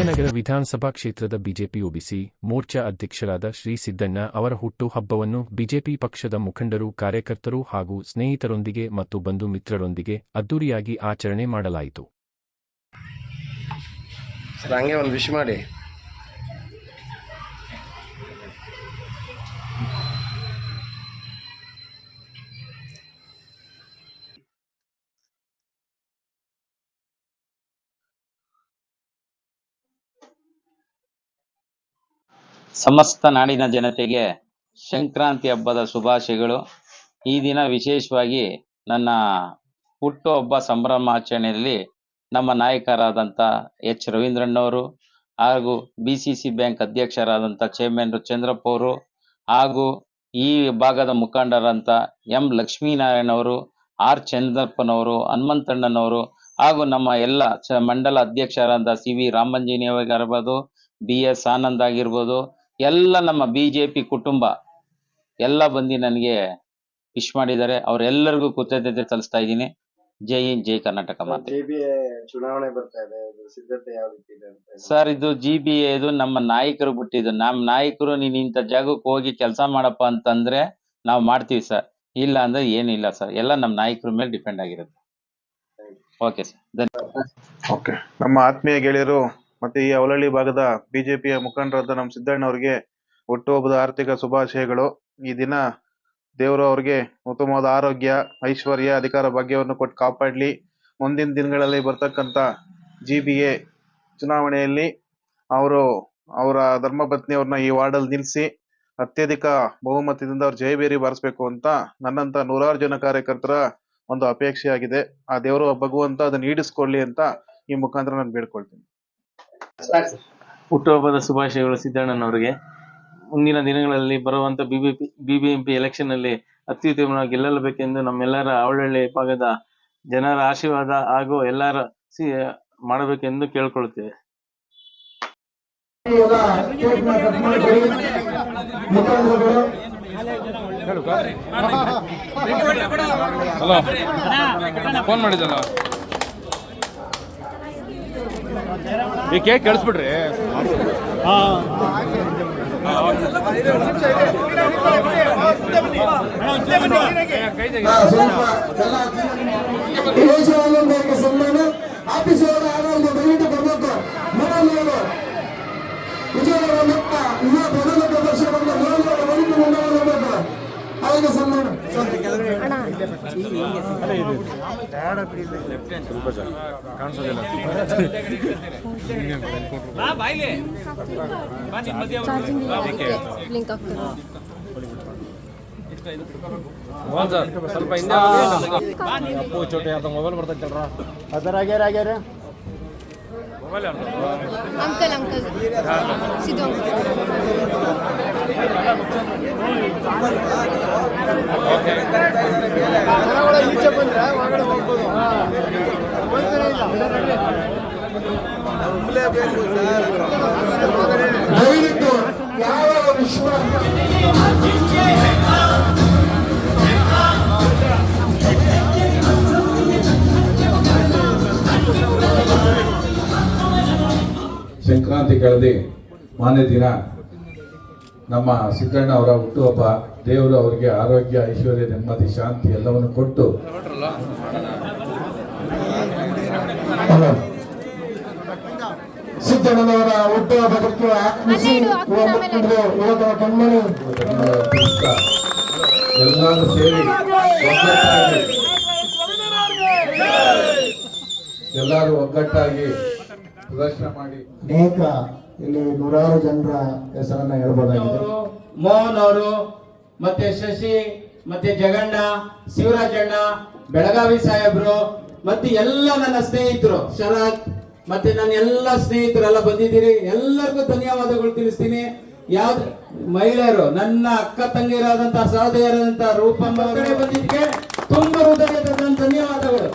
ವಿಜಯನಗರ ವಿಧಾನಸಭಾ ಕ್ಷೇತ್ರದ BJP OBC Morcha ಅಧ್ಯಕ್ಷರಾದ ಶ್ರೀ ಸಿದ್ದಣ್ಣ ಅವರ ಹುಟ್ಟು ಹಬ್ಬವನ್ನು ಬಿಜೆಪಿ ಪಕ್ಷದ ಮುಖಂಡರು, ಕಾರ್ಯಕರ್ತರು ಹಾಗೂ ಸ್ನೇಹಿತರೊಂದಿಗೆ ಮತ್ತು ಬಂಧು ಮಿತ್ರರೊಂದಿಗೆ ಅದ್ದೂರಿಯಾಗಿ ಆಚರಣೆ ಮಾಡಲಾಯಿತು. ಸಮಸ್ತ ನಾಡಿನ ಜನತೆಗೆ ಸಂಕ್ರಾಂತಿ ಹಬ್ಬದ ಶುಭಾಶಯಗಳು. ಈ ದಿನ ವಿಶೇಷವಾಗಿ ನನ್ನ ಸಂಭ್ರಮ ಸಂಭ್ರಮಾಚರಣೆಯಲ್ಲಿ ನಮ್ಮ ನಾಯಕರಾದಂಥ ಎಚ್. ರವೀಂದ್ರಣ್ಣವರು ಹಾಗೂ ಬಿ ಸಿ ಸಿ ಬ್ಯಾಂಕ್ ಅಧ್ಯಕ್ಷರಾದಂಥ ಚೇರ್ಮನ್ ಚಂದ್ರಪ್ಪ ಅವರು ಹಾಗೂ ಈ ಭಾಗದ ಮುಖಂಡರಂತ ಎಂ. ಲಕ್ಷ್ಮೀನಾರಾಯಣ ಅವರು, ಆರ್. ಚಂದ್ರಪ್ಪನವರು, ಹನುಮಂತಣ್ಣನವರು ಹಾಗೂ ನಮ್ಮ ಎಲ್ಲ ಚ ಮಂಡಲ ಅಧ್ಯಕ್ಷರಾದ ಸಿ ವಿ ರಾಮಂಜನೇಯವಾಗಿರ್ಬೋದು ಬಿ ಎಸ್ ಆನಂದ್ ಆಗಿರ್ಬೋದು ಎಲ್ಲ ನಮ್ಮ ಬಿ ಜೆ ಪಿ ಕುಟುಂಬ ಎಲ್ಲ ಬಂದು ನನಗೆ ವಿಶ್ ಮಾಡಿದ್ದಾರೆ. ಅವರೆಲ್ಲರಿಗೂ ಕೃತಜ್ಞತೆ ಸಲ್ಲಿಸ್ತಾ ಇದ್ದೀನಿ. ಜೈ ಹಿಂದ್ ಜೈ ಕರ್ನಾಟಕ ಮಾತೆ. ಜೆ ಚುನಾವಣೆ ಬರ್ತಾ ಇದೆ. ಸಿದ್ಧತೆ ಯಾವ ರೀತಿ ಇದೆ ಅಂತ ಸರ್ ಇದು ಜಿ ಬಿ ಇದು ನಮ್ಮ ನಾಯಕರು ಬಿಟ್ಟಿದ್ದು. ನಮ್ಮ ನಾಯಕರು ನೀನ್ ಇಂಥ ಜಾಗಕ್ಕೆ ಹೋಗಿ ಕೆಲಸ ಮಾಡಪ್ಪ ಅಂತಂದ್ರೆ ನಾವು ಮಾಡ್ತೀವಿ ಸರ್. ಇಲ್ಲ ಅಂದ್ರೆ ಏನಿಲ್ಲ ಸರ್. ಎಲ್ಲ ನಮ್ಮ ನಾಯಕರ ಮೇಲೆ ಡಿಪೆಂಡ್ ಆಗಿರುತ್ತೆ. ಓಕೆ ಸರ್ ಧನ್ಯವಾದ ಓಕೆ ನಮ್ಮ ಆತ್ಮೀಯ ಗೆಳೆಯರು ಮತ್ತೆ ಈ ಅವಲಹಳ್ಳಿ ಭಾಗದ ಬಿಜೆಪಿಯ ಮುಖಂಡರಾದ ನಮ್ಮ ಸಿದ್ದಣ್ಣ ಅವರಿಗೆ ಹುಟ್ಟುಹಬ್ಬದ ಆರ್ಥಿಕ ಶುಭಾಶಯಗಳು. ಈ ದಿನ ದೇವರು ಅವ್ರಿಗೆ ಉತ್ತಮವಾದ ಆರೋಗ್ಯ, ಐಶ್ವರ್ಯ, ಅಧಿಕಾರ, ಭಾಗ್ಯವನ್ನು ಕೊಟ್ಟು ಕಾಪಾಡಲಿ. ಮುಂದಿನ ದಿನಗಳಲ್ಲಿ ಬರ್ತಕ್ಕಂತ ಜಿ ಬಿ ಎ ಚುನಾವಣೆಯಲ್ಲಿ ಅವರು ಅವರ ಧರ್ಮಪತ್ನಿಯವ್ರನ್ನ ಈ ವಾರ್ಡಲ್ಲಿ ನಿಲ್ಲಿಸಿ ಅತ್ಯಧಿಕ ಬಹುಮತದಿಂದ ಅವ್ರು ಜಯಬೇರಿ ಬಾರಿಸ್ಬೇಕು ಅಂತ ನನ್ನಂತ ನೂರಾರು ಜನ ಕಾರ್ಯಕರ್ತರ ಒಂದು ಅಪೇಕ್ಷೆ ಆಗಿದೆ ಆ ದೇವರು ಭಗವಂತ ಅದನ್ನ ಈಡಿಸ್ಕೊಳ್ಳಿ ಅಂತ ಈ ಮುಖಾಂತರ ನಾನು ಬೇಡ್ಕೊಳ್ತೀನಿ. ಹುಟ್ಟುಹಬ್ಬದ ಶುಭಾಶಯಗಳು ಸಿದ್ದಣ್ಣನವರಿಗೆ. ಮುಂದಿನ ದಿನಗಳಲ್ಲಿ ಬರುವಂತ ಬಿಬಿಪಿ ಬಿಬಿಎಂಪಿ ಎಲೆಕ್ಷನ್ ಅಲ್ಲಿ ಅತ್ಯುತ್ತಮವಾಗಿ ಗೆಲ್ಲಬೇಕೆಂದು ನಮ್ಮೆಲ್ಲರ ಅವಳಳ್ಳಿ ಭಾಗದ ಜನರ ಆಶೀರ್ವಾದ ಹಾಗೂ ಎಲ್ಲರ ಸಿ ಮಾಡಬೇಕೆಂದು ಕೇಳ್ಕೊಳ್ತೇವೆ. ಫೋನ್ ಮಾಡಿದ್ದಲ್ಲ? ಈ ಕೇಕ್ ಕಳಿಸ್ಬಿಡ್ರಿ ಸನ್ಮಾನ ಆಫೀಸ್ ಅವರ ಆಡಳಿತ ದಯವಿಟ್ಟು ಬರಬೇಕು ಮನೆಯಲ್ಲಿ ವಿಜಯನಗರ ಮಕ್ಕ ಯುವ ಪ್ರಧಾನ ಪ್ರದರ್ಶನವನ್ನು ಮುಂದುವರಿಸಬೇಕು ಅವರಿಗೆ ಸನ್ಮಾನ ಲಿಂಕ್ ಆಗ್ತದೆ ಮೋಹನ್ ಸರ್. ಸ್ವಲ್ಪ ಹಿಂದೆ ಅಪ್ಪು ಚೋಟಿ ಯಾರ್ದ? ಮೊಬೈಲ್ ಬರ್ತೈತಲ್ರ ಮೊಬೈಲ್ ಯಾರ್ದು ಅಂಕಲ್ ಅಂಕಲ್ ಸಿದ್ದು ಕಳೆದಿ ಮಾನ್ಯ ದಿನ. ನಮ್ಮ ಸಿದ್ದಣ್ಣ ಅವರ ಹುಟ್ಟುಹಬ್ಬ ದೇವರು ಅವರಿಗೆ ಆರೋಗ್ಯ ಐಶ್ವರ್ಯ ನೆಮ್ಮದಿ ಶಾಂತಿ ಎಲ್ಲವನ್ನು ಕೊಟ್ಟು ಸಿದ್ದಣ್ಣನವರ ಹುಟ್ಟುಹಬ್ಬಕ್ಕೆ ಆತ್ಮಿಸಿ ಯುವಕರ ಕಣ್ಮಣಿ ಎಲ್ಲರೂ ಸೇರಿ ಎಲ್ಲರೂ ಒಗ್ಗಟ್ಟಾಗಿ ಪ್ರದರ್ಶನ ಮಾಡಿ. ಅನೇಕ ಇಲ್ಲಿ ನೂರಾರು ಜನರ ಹೆಸರನ್ನ ಹೇಳ್ಬೋದಾಗಿದೆ. ಮೋಹನ್ ಅವರು ಮತ್ತೆ ಶಶಿ ಮತ್ತೆ ಜಗಣ್ಣ ಶಿವರಾಜಣ್ಣ ಬೆಳಗಾವಿ ಸಾಹೇಬ್ರು ಮತ್ತೆ ಎಲ್ಲ ನನ್ನ ಸ್ನೇಹಿತರು ಶರತ್ ಮತ್ತೆ ನನ್ನ ಎಲ್ಲ ಸ್ನೇಹಿತರೆಲ್ಲ ಬಂದಿದ್ದೀರಿ. ಎಲ್ಲರಿಗೂ ಧನ್ಯವಾದಗಳು ತಿಳಿಸ್ತೀನಿ. ಯಾವ್ದು ಮಹಿಳೆಯರು ನನ್ನ ಅಕ್ಕ ತಂಗಿರಾದಂತಹ ಸಹೋದರಿಯರಾದಂತಹ ರೂಪಮ್ಮ ಅವರೇ ಬಂದಿದ್ದಕ್ಕೆ ತುಂಬಾ ಹೃದಯದ ಧನ್ಯವಾದಗಳು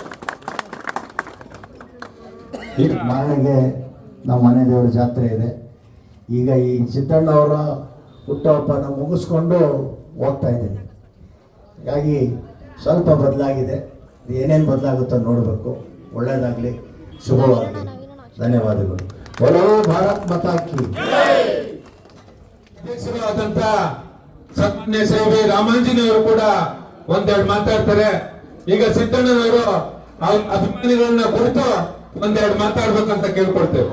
ನಾಳೆಗೆ ನಮ್ಮ ಮನೆ ದೇವರ ಜಾತ್ರೆ ಇದೆ. ಈಗ ಈ ಸಿದ್ದಣ್ಣವರ ಹುಟ್ಟಹಬ್ಬನ ಮುಗಿಸ್ಕೊಂಡು ಹೋಗ್ತಾ ಇದ್ದೀನಿ. ಹಾಗಾಗಿ ಸ್ವಲ್ಪ ಬದಲಾಗಿದೆ. ಏನೇನು ಬದಲಾಗುತ್ತೋ ನೋಡಬೇಕು. ಒಳ್ಳೆಯದಾಗಲಿ ಶುಭವಾಗಲಿ. ಧನ್ಯವಾದಗಳು. ಒಲೋ ಭಾರತ್ ಮತಾಕಿ ಅಧ್ಯಕ್ಷರಾದಂಥ ಸತ್ಯ ಸೇವೆ ರಾಮಾಂಜಿನವರು ಕೂಡ ಒಂದೆರಡು ಮಾತಾಡ್ತಾರೆ. ಈಗ ಸಿದ್ದಣ್ಣನವರು ಅಭಿಮಾನಿಗಳನ್ನ ಕುರಿತು ಒಂದೆರಡು ಮಾತಾಡ್ಬೇಕಂತ ಕೇಳ್ಕೊಳ್ತೇವೆ.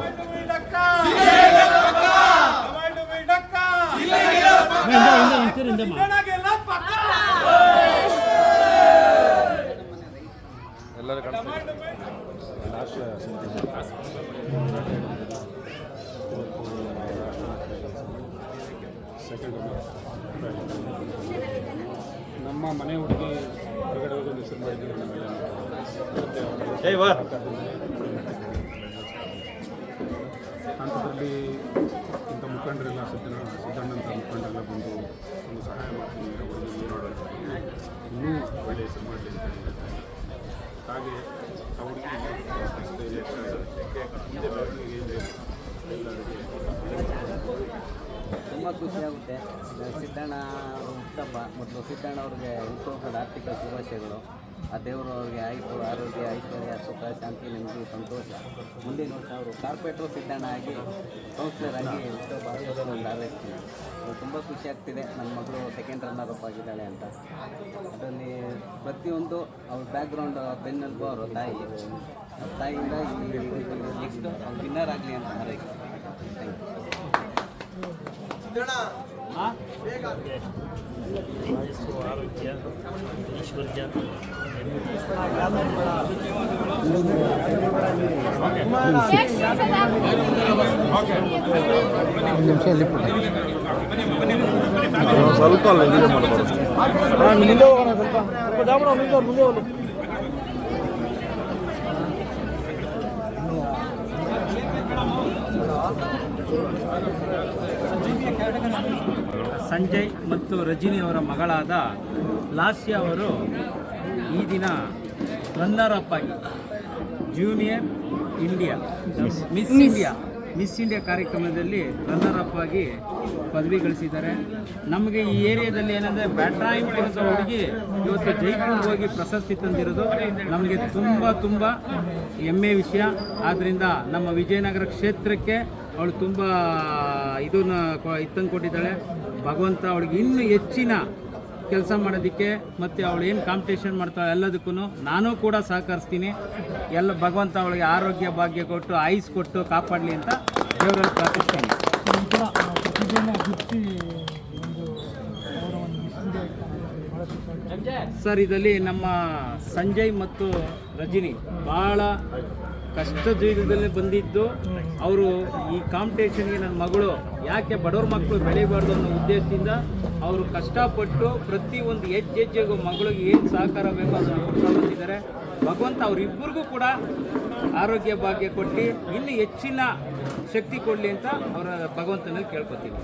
ನಮ್ಮ ಮನೆ ಹುಡುಗಿ ಹೊರಗಡೆ ಹೋಗಿ ಹೆಸರು ಮಾಡಿದ್ದೀವಿ ಹಂತದಲ್ಲಿ ಇಂಥ ಮುಖಂಡರೆಲ್ಲ ಸಿದ್ದನ ಸಿದ್ದಣ್ಣಂಥ ಮುಖಂಡರೆಲ್ಲ ಬಂದು ಒಂದು ಸಹಾಯ ಮಾಡ್ತೀನಿ ಅವರಿಗೆ ನೀರಾಡೋದು ಇನ್ನೂ ಒಳ್ಳೆಯ ಹೆಸರು ಮಾಡಲಿ ಅಂತ ಹೇಳ್ತಾರೆ ಹಾಗೆ ಅವರಿಗೆ ತುಂಬ ಖುಷಿಯಾಗುತ್ತೆ. ಸಿದ್ದಣ್ಣ ಹುಟ್ಟಪ್ಪ ಮತ್ತು ಸಿದ್ದಣ್ಣ ಅವ್ರಿಗೆ ಹುಟ್ಟುಹಬ್ಬದ ಆರ್ಥಿಕ ಶುಭಾಶಯಗಳು. ಆ ದೇವರು ಅವ್ರಿಗೆ ಆಯಿತು ಆರೋಗ್ಯ ಐಶ್ವರ್ಯ ಸುಖ ಶಾಂತಿ ನೆಮ್ಮದಿ ಸಂತೋಷ ಮುಂದಿನ ವರ್ಷ ಅವರು ಕಾರ್ಪೊರೇಟ್ರು ಸಿದ್ಧಣ್ಣ ಆಗಿ ಕೌನ್ಸಿಲರ್ ಆಗಿ ಎಷ್ಟೋ ಒಂದು ತುಂಬ ಖುಷಿ ಆಗ್ತಿದೆ ನನ್ನ ಮಗಳು ಸೆಕೆಂಡ್ ರನ್ನರ್ ಅಪ್ ಆಗಿದ್ದಾಳೆ ಅಂತ ಅದರಲ್ಲಿ ಪ್ರತಿಯೊಂದು ಅವ್ರ ಬ್ಯಾಕ್ಗ್ರೌಂಡ್ ಬೆನ್ನೆಲುಬು ಅವರ ತಾಯಿ ಅವ್ರ ತಾಯಿಯಿಂದ ನೆಕ್ಸ್ಟ್ ಅವ್ರು ವಿನ್ನರ್ ಆಗಲಿ ಅಂತ ಹಾರೈಸ್ತೀನಿ ಥ್ಯಾಂಕ್ ಯು ಸ್ವಲ್ಪ. ಸಂಜಯ್ ಮತ್ತು ರಜಿನಿ ಅವರ ಮಗಳಾದ ಲಾಸ್ಯ ಅವರು ಈ ದಿನ ರನ್ನರ್ ಅಪ್ ಆಗಿ junior India Miss India Miss India ಕಾರ್ಯಕ್ರಮದಲ್ಲಿ ರನ್ನರ್ ಅಪ್ ಆಗಿ ಪದವಿ ಗಳಿಸಿದ್ದಾರೆ. ನಮಗೆ ಈ ಏರಿಯಾದಲ್ಲಿ ಏನಂದರೆ ಅಂತ ಹುಡುಗಿ ಇವತ್ತು ಜೈಪುರ್ಗೆ ಹೋಗಿ ಪ್ರಶಸ್ತಿ ತಂದಿರೋದು. ನಮಗೆ ತುಂಬ ತುಂಬ ಹೆಮ್ಮೆ ವಿಷಯ. ಆದ್ದರಿಂದ ನಮ್ಮ ವಿಜಯನಗರ ಕ್ಷೇತ್ರಕ್ಕೆ ಅವಳು ತುಂಬ ಇದನ್ನ ಇತ್ತಂದು ಕೊಟ್ಟಿದ್ದಾಳೆ ಭಗವಂತ ಅವಳಿಗೆ ಇನ್ನೂ ಹೆಚ್ಚಿನ ಕೆಲಸ ಮಾಡೋದಕ್ಕೆ ಮತ್ತು ಅವಳು ಏನು ಕಾಂಪಿಟೇಷನ್ ಮಾಡ್ತಾಳೆ ಎಲ್ಲದಕ್ಕೂ ನಾನು ಕೂಡ ಸಹಕರಿಸ್ತೀನಿ. ಎಲ್ಲ ಭಗವಂತ ಅವಳಿಗೆ ಆರೋಗ್ಯ ಭಾಗ್ಯ ಕೊಟ್ಟು ಆಯುಸ್ ಕೊಟ್ಟು ಕಾಪಾಡಲಿ ಅಂತ ದೇವರಲ್ಲಿ ಪ್ರಾರ್ಥಿಸ್ತೀನಿ. ಸರ್, ಇದರಲ್ಲಿ ನಮ್ಮ ಸಂಜಯ್ ಮತ್ತು ರಜಿನಿ ಭಾಳ ಕಷ್ಟ ಜೀವಿತದಲ್ಲಿ ಬಂದಿದ್ದು. ಅವರು ಈ ಕಾಂಪಿಟೇಷನ್ಗೆ ನನ್ನ ಮಗಳು, ಯಾಕೆ ಬಡವ್ರ ಮಕ್ಕಳು ಬೆಳಿಬಾರ್ದು ಅನ್ನೋ ಉದ್ದೇಶದಿಂದ ಅವರು ಕಷ್ಟಪಟ್ಟು ಪ್ರತಿಯೊಂದು ಹೆಜ್ಜೆ ಹೆಜ್ಜೆಗೂ ಮಗಳಿಗೆ ಏನು ಸಹಕಾರ ಬೇಕೋ ಅದನ್ನು ಕೊಡ್ತಾ ಬಂದಿದ್ದಾರೆ. ಭಗವಂತ ಅವರಿಬ್ಬರಿಗೂ ಕೂಡ ಆರೋಗ್ಯ ಭಾಗ್ಯ ಕೊಟ್ಟು ಇನ್ನೂ ಹೆಚ್ಚಿನ ಶಕ್ತಿ ಕೊಡಲಿ ಅಂತ ಅವರ ಭಗವಂತನಲ್ಲಿ ಕೇಳ್ಕೊತೀನಿ